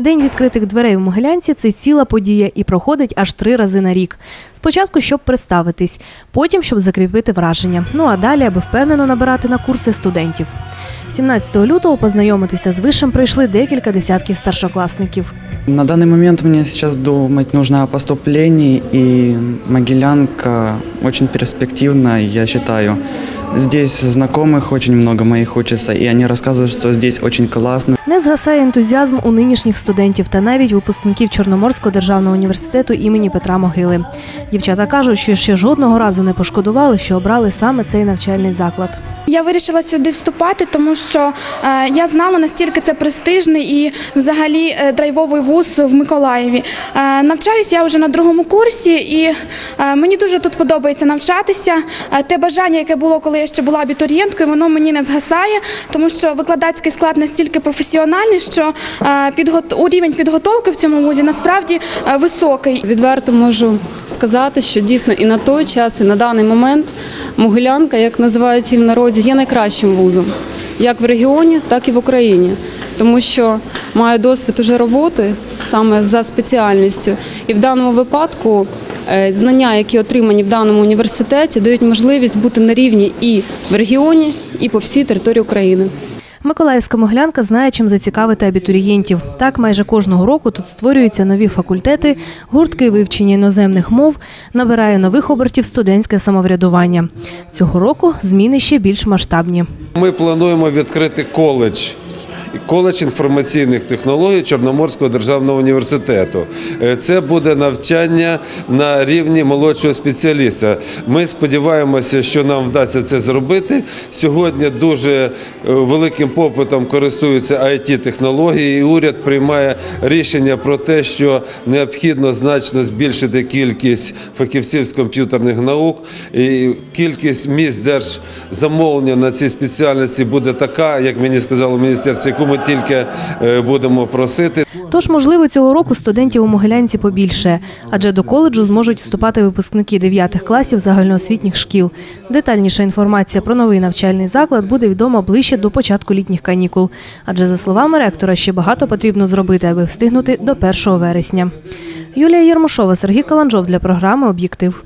День відкритих дверей у Могилянці це ціла подія і проходить аж три рази на рік. Спочатку, щоб представитись, потім, щоб закріпити враження. Ну а далі, аби впевнено набирати на курси студентів. 17 лютого познайомитися з вишем прийшли декілька десятків старшокласників. На данный момент мне сейчас думать нужно о и Могилянка очень перспективна, я считаю. Здесь знакомых очень много моих учатся, и они рассказывают, что здесь очень классно. Не згасає ентузіазм у нинішніх студентів та навіть випускників Чорноморського державного університету імені Петра Могили. Дівчата кажуть, що ще жодного разу не пошкодували, що обрали саме цей навчальний заклад. Я вирішила сюди вступати, тому що е, я знала настільки це престижний і взагалі е, драйвовий вуз в Миколаєві. Е, навчаюся я вже на другому курсі, і е, мені дуже тут подобається навчатися. Е, те бажання, яке було, коли я ще була абітурієнткою, воно мені не згасає, тому що викладацький склад настільки професіональний, що е, рівень підготовки в цьому вузі насправді е, високий. Відверто можу сказати, що дійсно і на той час, і на даний момент Могилянка, як називають її в народі, є найкращим вузом, як в регіоні, так і в Україні. Тому що маю досвід уже роботи саме за спеціальністю, і в даному випадку знання, які отримані в даному університеті, дають можливість бути на рівні і в регіоні, і по всій території України. Миколаївська моглянка знає, чим зацікавити абітурієнтів. Так, майже кожного року тут створюються нові факультети, гуртки вивчення іноземних мов, набирає нових обертів студентське самоврядування. Цього року зміни ще більш масштабні. Ми плануємо відкрити коледж. Коледж інформаційних технологій Чорноморського державного університету. Е, Це буде навчання на рівні молодшого спеціаліста. Ми сподіваємося, що нам вдасться це зробити. Сьогодні дуже е, великим попитом користуються it технології і уряд приймає рішення про те, що необхідно значно збільшити кількість фахівців з комп'ютерних наук. І кількість місць держзамовлення на ці спеціальності буде така, як мені сказало міністерство, яку ми тільки е, будемо просити. Тож, можливо, цього року студентів у Могилянці побільше, адже до коледжу зможуть вступати випускники 9 класів загальноосвітніх шкіл. Детальніша інформація про новий навчальний заклад буде відома ближче до початку літніх канікул. Адже, за словами ректора, ще багато потрібно зробити, аби встигнути до 1 вересня. Юлія Єрмошова, Сергій Каланжов для програми Об'єктив.